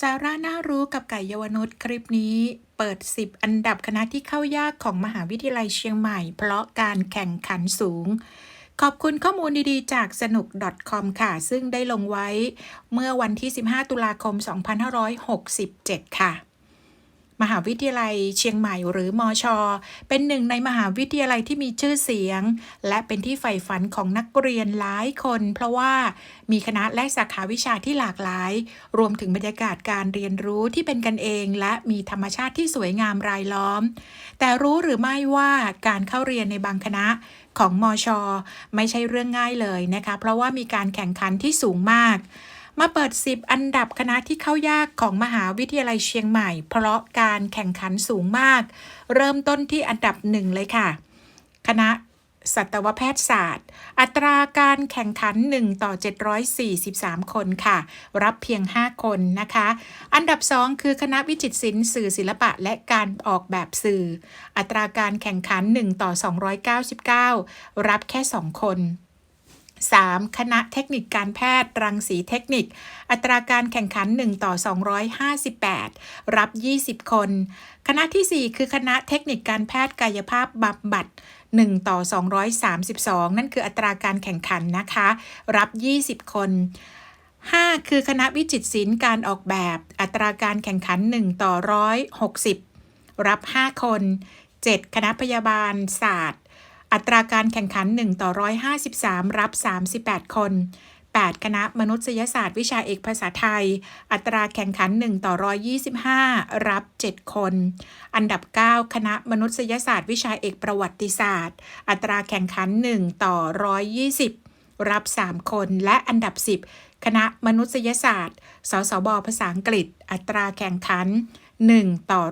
สาระน่ารู้กับไก่เยาวนุชคลิปนี้เปิด 10 อันดับคณะที่เข้ายากของมหาวิทยาลัยเชียงใหม่ เพราะการแข่งขันสูง ขอบคุณข้อมูลดีๆ จากสนุก .com ค่ะ ซึ่งได้ลงไว้เมื่อวันที่ 15 ตุลาคม 2567 ค่ะ มหาวิทยาลัยเชียงใหม่หรือมอชอเป็นหนึ่งในมหาวิทยาลัยที่มีชื่อเสียง และเป็นที่ใฝ่ฝันของนักเรียนหลายคน เพราะว่ามีคณะและสาขาวิชาที่หลากหลาย รวมถึงบรรยากาศการเรียนรู้ที่เป็นกันเอง และมีธรรมชาติที่สวยงามรายล้อม แต่รู้หรือไม่ว่าการเข้าเรียนในบางคณะของมอชอไม่ใช่เรื่องง่ายเลยนะคะ เพราะว่ามีการแข่งขันที่สูงมาก มาเปิด 10 อันดับคณะที่เข้ายากของมหาวิทยาลัยเชียงใหม่ เพราะการแข่งขันสูงมาก เริ่มต้นที่อันดับหนึ่งเลยค่ะ คณะสัตวแพทยศาสตร์ อัตราการแข่งขัน 1 ต่อ 743 คนค่ะ รับเพียง 5 คนนะคะ อันดับ 2 คือคณะวิจิตรศิลป์สื่อศิลปะและการออกแบบสื่อ อัตราการแข่งขัน 1 ต่อ 299 รับแค่ 2 คน 3. คณะเทคนิคการแพทย์ รังสีเทคนิค อัตราการแข่งขัน 1 ต่อ 258 รับ 20 คน คณะที่ 4 คือคณะเทคนิคการแพทย์กายภาพบำบัด 1 ต่อ 232 นั่นคืออัตราการแข่งขันนะคะ รับ 20 คน 5 คือคณะวิจิตรศิลป์การออกแบบ อัตราการแข่งขัน 1 ต่อ 160 รับ 5 คน 7. คณะพยาบาลศาสตร์ อัตราการแข่งขัน 1 ต่อ 153 รับ 38 คน 8 คณะมนุษยศาสตร์วิชาเอกภาษาไทย อัตราแข่งขัน 1 ต่อ 125 รับ 7 คน อันดับ 9 คณะมนุษยศาสตร์วิชาเอกประวัติศาสตร์ อัตราแข่งขัน 1 ต่อ 120 รับ 3 คน และอันดับ 10 คณะมนุษยศาสตร์ สสบ ภาษาอังกฤษ อัตราแข่งขัน 1 ต่อ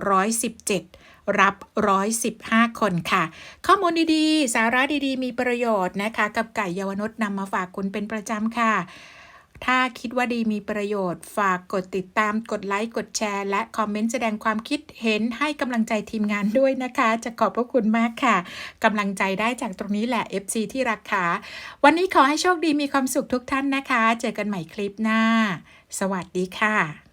117 รับ 115 คนค่ะ ข้อมูลดีๆ สาระดีๆ มีประโยชน์นะคะ กับไก่เยาวนุษนำมาฝากคุณเป็นประจำค่ะ ถ้าคิดว่าดีมีประโยชน์ ฝากกดติดตามกดไลค์กดแชร์ และคอมเมนต์แสดงความคิดเห็นให้กำลังใจทีมงานด้วยนะคะ จะขอบพระคุณมากค่ะกำลังใจได้จากตรงนี้แหละ FC ที่รักค่ะวันนี้ขอให้โชคดีมีความสุขทุกท่านนะคะ เจอกันใหม่คลิปหน้า สวัสดีค่ะ